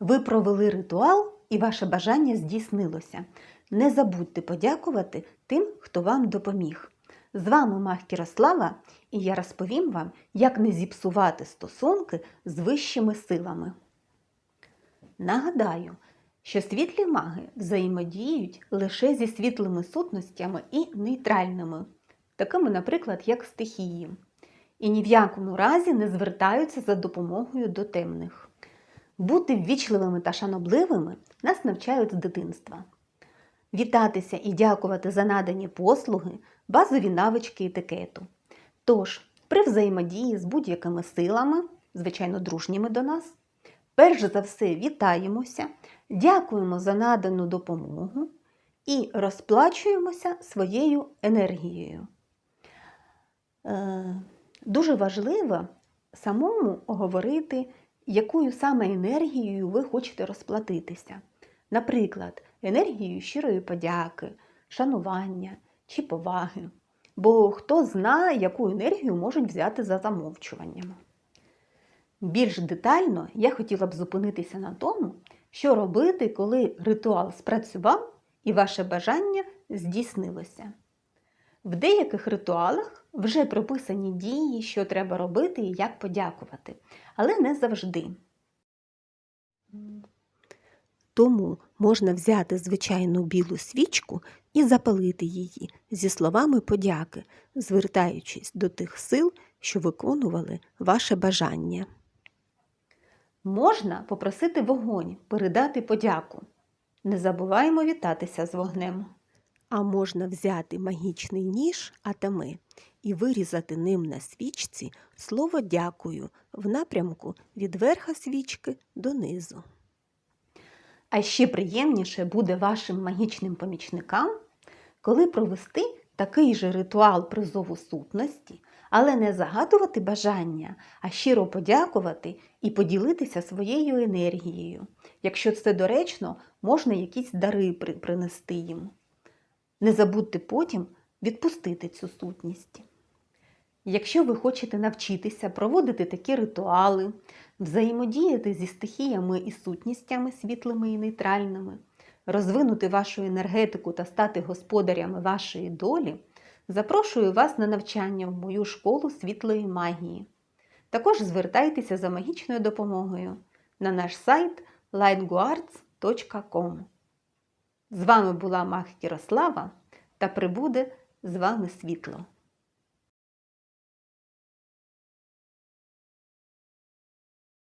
Ви провели ритуал і ваше бажання здійснилося. Не забудьте подякувати тим, хто вам допоміг. З вами Мах Кірослава, і я розповім вам, як не зіпсувати стосунки з вищими силами. Нагадаю, що світлі маги взаємодіють лише зі світлими сутностями і нейтральними, такими, наприклад, як стихії, і ні в якому разі не звертаються за допомогою до темних. Бути ввічливими та шанобливими нас навчають з дитинства. Вітатися і дякувати за надані послуги, базові навички етикету. Тож, при взаємодії з будь-якими силами, звичайно, дружніми до нас, перш за все вітаємося, дякуємо за надану допомогу і розплачуємося своєю енергією. Е, Дуже важливо самому говорити, якою саме енергією ви хочете розплатитися. Наприклад, енергією щирої подяки, шанування чи поваги. Бо хто знає, яку енергію можуть взяти за замовчуванням. Більш детально я хотіла б зупинитися на тому, що робити, коли ритуал спрацював і ваше бажання здійснилося. В деяких ритуалах вже прописані дії, що треба робити і як подякувати, але не завжди. Тому можна взяти звичайну білу свічку і запалити її зі словами подяки, звертаючись до тих сил, що виконували ваше бажання. Можна попросити вогонь передати подяку. Не забуваємо вітатися з вогнем. А можна взяти магічний ніж атами і вирізати ним на свічці слово дякую в напрямку від верха свічки до низу. А ще приємніше буде вашим магічним помічникам, коли провести такий же ритуал призову сутності, але не загадувати бажання, а щиро подякувати і поділитися своєю енергією. Якщо це доречно, можна якісь дари принести їм. Не забудьте потім відпустити цю сутність. Якщо ви хочете навчитися проводити такі ритуали, взаємодіяти зі стихіями і сутністями світлими і нейтральними, розвинути вашу енергетику та стати господарями вашої долі, запрошую вас на навчання в мою школу світлої магії. Також звертайтеся за магічною допомогою на наш сайт lightguards.com. З вами була Мах Кірослава та прибуде з вами світло.